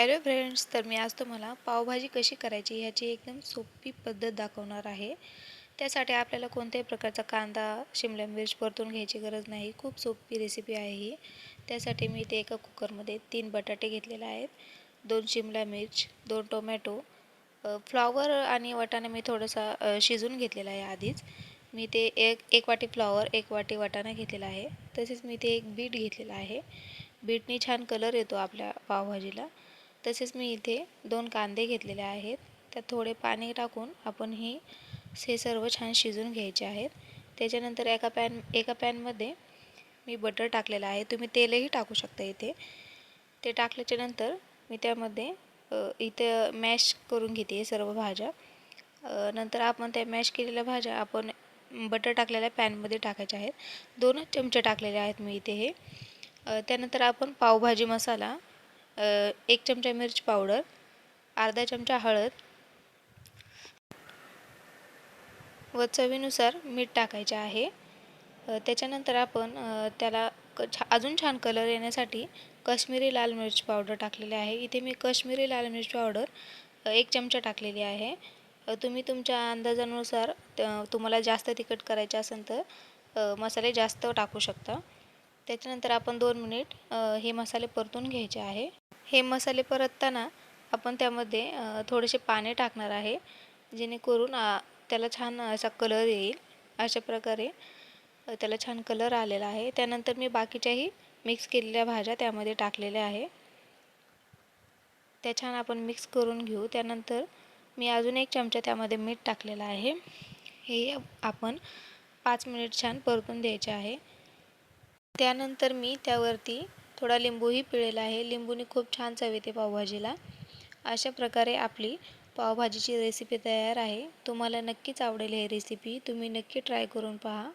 Hello friends तर मी आज तुम्हाला पावभाजी कशी करायची ह्याची एकदम सोपी पद्धत दाखवणार आहे. त्यासाठी आपल्याला कोणत्याही प्रकारचा कांदा शिमला मिर्च परतून घ्यायची गरज नाही. खूप सोपी रेसिपी आहे ही. त्यासाठी मी इथे एका कुकरमध्ये तीन बटाटे घेतलेले आहेत. दोन शिमला मिर्च दोन टोमॅटो फ्लॉवर आणि वाटाणा मी थोडासा शिजून घेतलेला आहे आधीच. मी ते एक एक वाटी फ्लॉवर एक वाटी वाटाणा घेतलेला आहे. तसेच मी ते एक बीट घेतलेला आहे. बीटनी छान कलर येतो आपल्या पावभाजीला. तसेच मी इथे दोन कांदे घेतलेले आहेत. त्यात थोडे पाणी टाकून आपण ही हे सर्व छान शिजून घ्यायचे आहेत. त्याच्यानंतर एका पॅन एका पॅनमध्ये मी बटर टाकलेलं आहे. तुम्ही तेलही टाकू शकता इथे. ते टाकल्याच्यानंतर मी त्यामध्ये इथे मॅश करून घेते सर्व भाज्या. नंतर आपण त्या मॅश केलेल्या भाज्या आपण बटर टाकलेल्या पॅनमध्ये टाकायच्या आहेत. दोनच चमचे टाकलेले आहेत मी इथे हे. त्यानंतर आपण पावभाजी मसाला एक चमचा मिरची पावडर अर्धा चमचा हळद. व चवीनुसार मीठ टाकायचे आहे. त्याच्यानंतर आपण त्याला क छा अजून छान कलर येण्यासाठी कश्मीरी लाल मिरची पावडर टाकलेले आहे. इथे मी कश्मीरी लाल मिरची पावडर एक चमचा टाकलेली आहे. तुम्ही तुमच्या अंदाजानुसार तुम्हाला जास्त तिखट करायचे असेल तर मसाले जास्त टाकू शकता. त्याच्यानंतर आपण दोन मिनिट हे मसाले परतून घ्यायचे आहे. हे मसाले परतताना आपण त्यामध्ये थोडेसे पाणी टाकणार आहे जेणेकरून त्याला छान असा कलर येईल. अशा प्रकारे त्याला छान कलर आलेला आहे. त्यानंतर मी बाकीच्याही मिक्स केलेल्या भाज्या त्यामध्ये टाकलेल्या आहे. त्या छान आपण मिक्स करून घेऊ. त्यानंतर मी अजून एक चमचा त्यामध्ये मीठ टाकलेलं आहे. हे आपण पाच मिनिट छान परतून द्यायचे आहे. त्यानंतर मी त्यावरती थोडा लिंबूही पिळेला आहे. लिंबूने खूप छान चव येते पावभाजीला. अशा प्रकारे आपली पावभाजीची रेसिपी तयार आहे. तुम्हाला नक्कीच आवडेल ही रेसिपी तुम्ही नक्की ट्राय करून पहा.